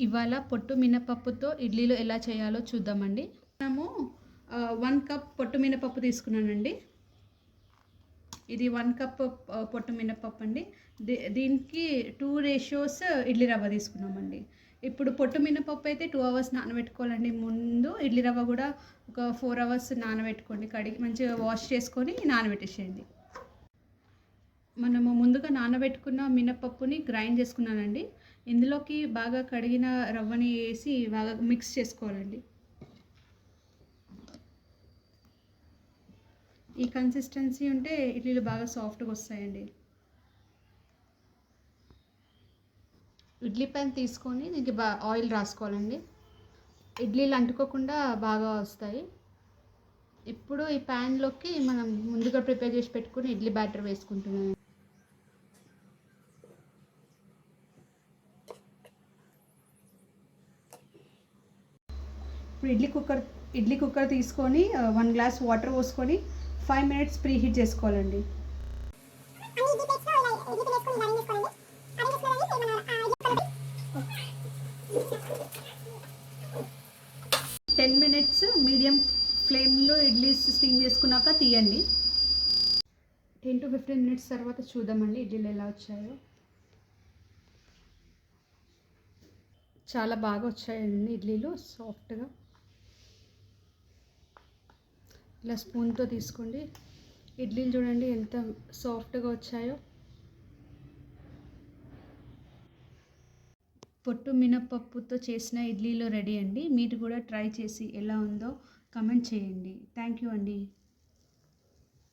ఇవాళ పొట్టు మినపప్పుతో ఇడ్లీలు ఎలా చేయాలో చూద్దామండి. మనము వన్ కప్ పొట్టు మినపప్పు తీసుకున్నానండి. ఇది వన్ కప్ పొట్టు మినపప్పు అండి దీ దీనికి టూ రేషియోస్ ఇడ్లీ రవ్వ తీసుకున్నామండి. ఇప్పుడు పొట్టు మినపప్పు అయితే టూ అవర్స్ నానబెట్టుకోవాలండి. ముందు ఇడ్లీ రవ్వ కూడా ఒక ఫోర్ అవర్స్ నానబెట్టుకోండి. కడిగి మంచిగా వాష్ చేసుకొని నానబెట్టేసేయండి. మనము ముందుగా నానబెట్టుకున్న మినపప్పుని గ్రైండ్ చేసుకున్నానండి. ఇందులోకి బాగా కడిగిన రవ్వని వేసి బాగా మిక్స్ చేసుకోవాలండి. ఈ కన్సిస్టెన్సీ ఉంటే ఇడ్లీలు బాగా సాఫ్ట్గా వస్తాయండి. ఇడ్లీ ప్యాన్ తీసుకొని దీనికి బా ఆయిల్ రాసుకోవాలండి. ఇడ్లీలు అంటుకోకుండా బాగా వస్తాయి. ఇప్పుడు ఈ ప్యాన్లోకి మనం ముందుగా ప్రిపేర్ చేసి పెట్టుకుని ఇడ్లీ బ్యాటర్ వేసుకుంటున్నాం ఇప్పుడు ఇడ్లీ కుక్కర్ ఇడ్లీ కుక్కర్ తీసుకొని వన్ గ్లాస్ వాటర్ పోసుకొని ఫైవ్ మినిట్స్ ప్రీ హీట్ చేసుకోవాలండి. టెన్ మినిట్స్ మీడియం ఫ్లేమ్లో ఇడ్లీస్ స్టీమ్ చేసుకున్నాక తీయండి. టెన్ టు ఫిఫ్టీన్ మినిట్స్ తర్వాత చూద్దామండి ఇడ్లీలు ఎలా వచ్చాయో. చాలా బాగా వచ్చాయండి ఇడ్లీలు సాఫ్ట్గా ఇలా స్పూన్తో తీసుకోండి. ఇడ్లీలు చూడండి ఎంత సాఫ్ట్గా వచ్చాయో. పొట్టు మినపప్పుతో చేసిన ఇడ్లీలో రెడీ అండి. మీరు కూడా ట్రై చేసి ఎలా ఉందో కమెంట్ చేయండి. థ్యాంక్ యూ అండి.